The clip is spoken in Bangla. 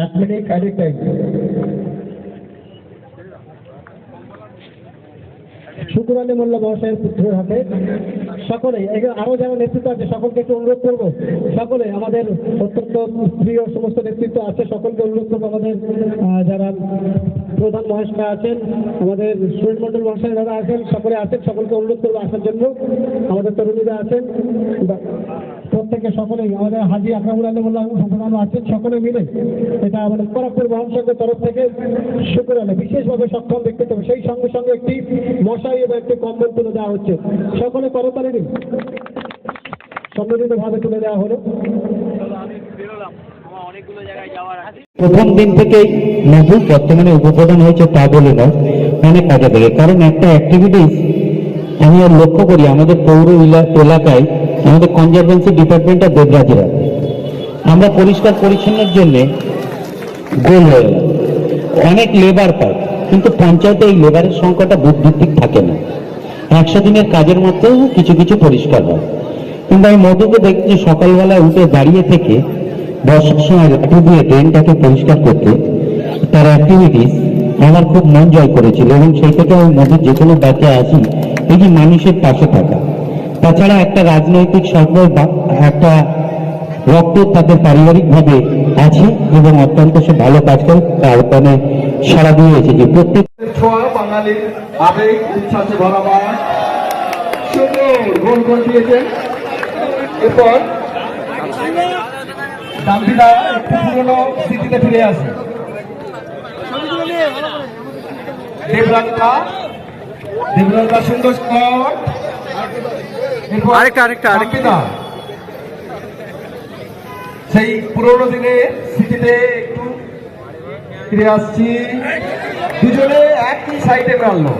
এক মিনিট আলী মোল্লা মহাশয়ের পুত্রের হাতে সকলেই এখানে আরও যারা নেতৃত্ব আছে, সকলকে একটু অনুরোধ করব। সকলে, আমাদের অত্যন্ত প্রিয় সমস্ত নেতৃত্ব আছে, সকলকে অনুরোধ করব, আমাদের যারা প্রধান মহেশরা আছেন, আমাদের সুরেশ মন্ডল মহাশয় যারা আছেন, সকলে আছেন সকলকে অনুরোধ করব আসার জন্য। আমাদের তরুণীরা আছেন প্রত্যেকে সকলেই আমাদের হাজি আকরামুল আলী মোল্লা আছেন, সকলে মিলে এটা আমাদের খড়গপুর মহাসংঘের তরফ থেকে শুক্র আলী বিশেষভাবে সক্ষম ব্যক্তিত্ব। সেই সঙ্গে সঙ্গে একটি মশাই এবং একটি কম্বল তুলে দেওয়া হচ্ছে। সকলে করতালি দিন সম্মিলিতভাবে তুলে দেওয়া হলো। প্রথম দিন থেকেই মধু বর্তমানে উপপ্রধান হয়েছে তা বলে নয়, অনেক কাজে কারণ একটা অ্যাক্টিভিটিস আমি আর লক্ষ্য করি আমাদের পৌর এলা- এলাকায়, আমাদের কনজারভেন্সি ডিপার্টমেন্টটা দেবরাজরা। আমরা পরিষ্কার পরিচ্ছন্নের জন্য গোল হয়ে অনেক লেবার পাই কিন্তু পঞ্চায়েতে এই লেবারের সংখ্যাটা বুদ্ধিক থাকে না। একশো দিনের কাজের মধ্যেও কিছু কিছু পরিষ্কার হয়। কিন্তু আমি মধুকে দেখছি সকালবেলায় উঠে দাঁড়িয়ে থেকে বর্ষার সময় লাঠি দিয়ে ড্রেনটাকে পরিষ্কার করতে তার অ্যাক্টিভিটিস আমার খুব মন জয় করেছিল এবং সেই থেকে আমি মধুর যে কোনো ব্যাচে আসি এই মানুষের পাশে থাকা, তাছাড়া একটা রাজনৈতিক সর্ব একটা রক্ত তাদের পারিবারিকভাবে আছে এবং অত্যন্ত সে ভালো কাজ করে, তার মানে সারা দিয়ে এসেছে। প্রত্যেক ছোঁয়া বাঙালির আবেগ, উচ্ছ্বাসে ভরা সুন্দর গোল গোল দিয়েছেন এরপর একটু পুরনো স্মৃতিতে ফিরে আসে দেবরাজা সুন্দর স্কট এরপর আরেকটা, আরেকটা, আরেকটা। সেই পুরোনো দিনের স্মৃতিতে একটু ফিরে আসছি। দুজনে একই সাইডে মারলো